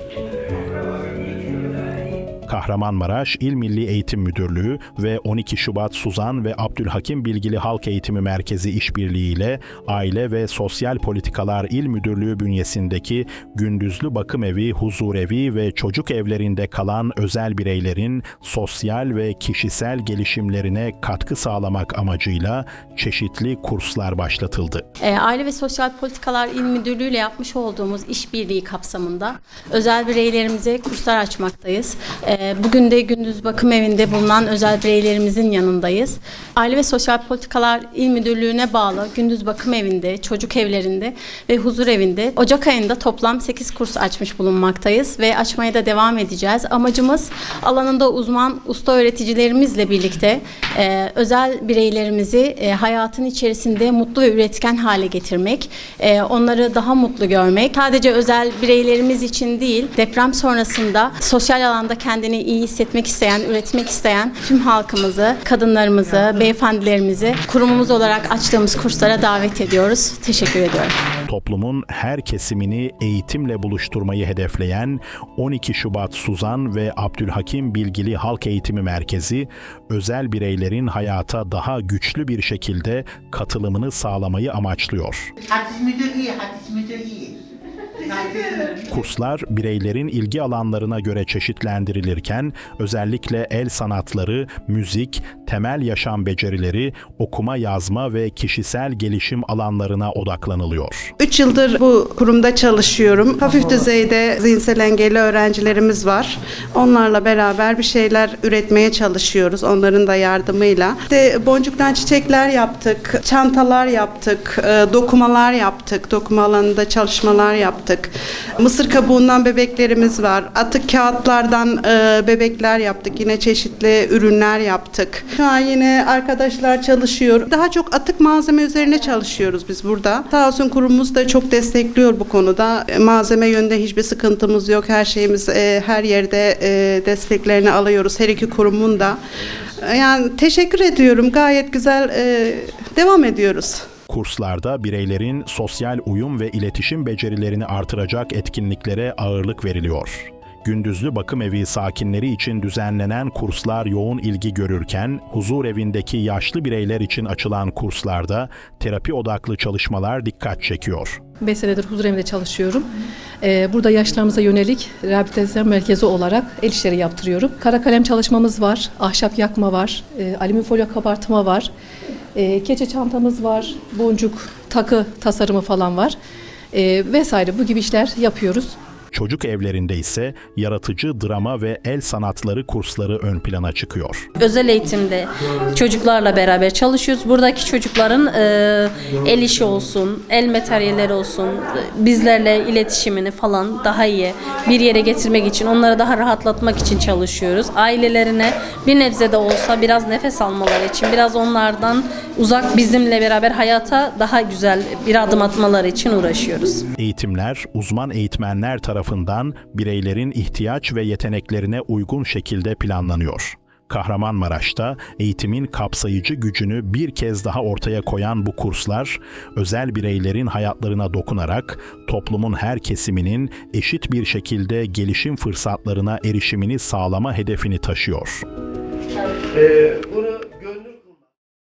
Yeah. Kahramanmaraş İl Milli Eğitim Müdürlüğü ve 12 Şubat Suzan ve Abdülhakim Bilgili Halk Eğitimi Merkezi işbirliğiyle Aile ve Sosyal Politikalar İl Müdürlüğü bünyesindeki gündüzlü bakım evi, huzurevi ve çocuk evlerinde kalan özel bireylerin sosyal ve kişisel gelişimlerine katkı sağlamak amacıyla çeşitli kurslar başlatıldı. E, Aile ve Sosyal Politikalar İl Müdürlüğü ile yapmış olduğumuz işbirliği kapsamında özel bireylerimize kurslar açmaktayız. E, Bugün de gündüz bakım evinde bulunan özel bireylerimizin yanındayız. Aile ve Sosyal Politikalar İl Müdürlüğü'ne bağlı gündüz bakım evinde, çocuk evlerinde ve huzur evinde Ocak ayında toplam 8 kurs açmış bulunmaktayız ve açmaya da devam edeceğiz. Amacımız alanında uzman usta öğreticilerimizle birlikte e, özel bireylerimizi e, hayatın içerisinde mutlu ve üretken hale getirmek, e, onları daha mutlu görmek. Sadece özel bireylerimiz için değil, deprem sonrasında sosyal alanda kendini iyi hissetmek isteyen, üretmek isteyen tüm halkımızı, kadınlarımızı, beyefendilerimizi kurumumuz olarak açtığımız kurslara davet ediyoruz. Teşekkür ediyorum. Toplumun her kesimini eğitimle buluşturmayı hedefleyen 12 Şubat Suzan ve Abdülhakim Bilgili Halk Eğitimi Merkezi, özel bireylerin hayata daha güçlü bir şekilde katılımını sağlamayı amaçlıyor. Hadis müdür iyi, hadis müdür iyi. Kurslar bireylerin ilgi alanlarına göre çeşitlendirilirken özellikle el sanatları, müzik, temel yaşam becerileri, okuma yazma ve kişisel gelişim alanlarına odaklanılıyor. 3 yıldır bu kurumda çalışıyorum. Hafif düzeyde zihinsel engelli öğrencilerimiz var. Onlarla beraber bir şeyler üretmeye çalışıyoruz onların da yardımıyla. İşte boncuktan çiçekler yaptık, çantalar yaptık, e, dokumalar yaptık, dokuma alanında çalışmalar yaptık. Mısır kabuğundan bebeklerimiz var. Atık kağıtlardan e, bebekler yaptık. Yine çeşitli ürünler yaptık. Şu an yine arkadaşlar çalışıyor. Daha çok atık malzeme üzerine çalışıyoruz biz burada. Sağ olsun kurumumuz da çok destekliyor bu konuda. E, Malzeme yönünde hiçbir sıkıntımız yok. Her şeyimiz e, her yerde e, desteklerini alıyoruz. Her iki kurumun da. E, Yani teşekkür ediyorum. Gayet güzel e, devam ediyoruz. Kurslarda bireylerin sosyal uyum ve iletişim becerilerini artıracak etkinliklere ağırlık veriliyor. Gündüzlü bakım evi sakinleri için düzenlenen kurslar yoğun ilgi görürken, huzur evindeki yaşlı bireyler için açılan kurslarda terapi odaklı çalışmalar dikkat çekiyor. 5 senedir huzur evinde çalışıyorum. Ee, burada yaşlarımıza yönelik rehabilitasyon merkezi olarak el işleri yaptırıyorum. Kara kalem çalışmamız var, ahşap yakma var, e, alüminyum folyo kabartma var, e, keçe çantamız var, boncuk, takı tasarımı falan var e, vesaire bu gibi işler yapıyoruz. Çocuk evlerinde ise yaratıcı drama ve el sanatları kursları ön plana çıkıyor. özel eğitimde çocuklarla beraber çalışıyoruz. Buradaki çocukların e, el işi olsun, el materyalleri olsun, e, bizlerle iletişimini falan daha iyi bir yere getirmek için, onları daha rahatlatmak için çalışıyoruz. Ailelerine bir nebze de olsa biraz nefes almaları için, biraz onlardan uzak bizimle beraber hayata daha güzel bir adım atmaları için uğraşıyoruz. Eğitimler uzman eğitmenler tarafından bireylerin ihtiyaç ve yeteneklerine uygun şekilde planlanıyor. Kahramanmaraş'ta eğitimin kapsayıcı gücünü bir kez daha ortaya koyan bu kurslar, özel bireylerin hayatlarına dokunarak toplumun her kesiminin eşit bir şekilde gelişim fırsatlarına erişimini sağlama hedefini taşıyor. Ee, bunu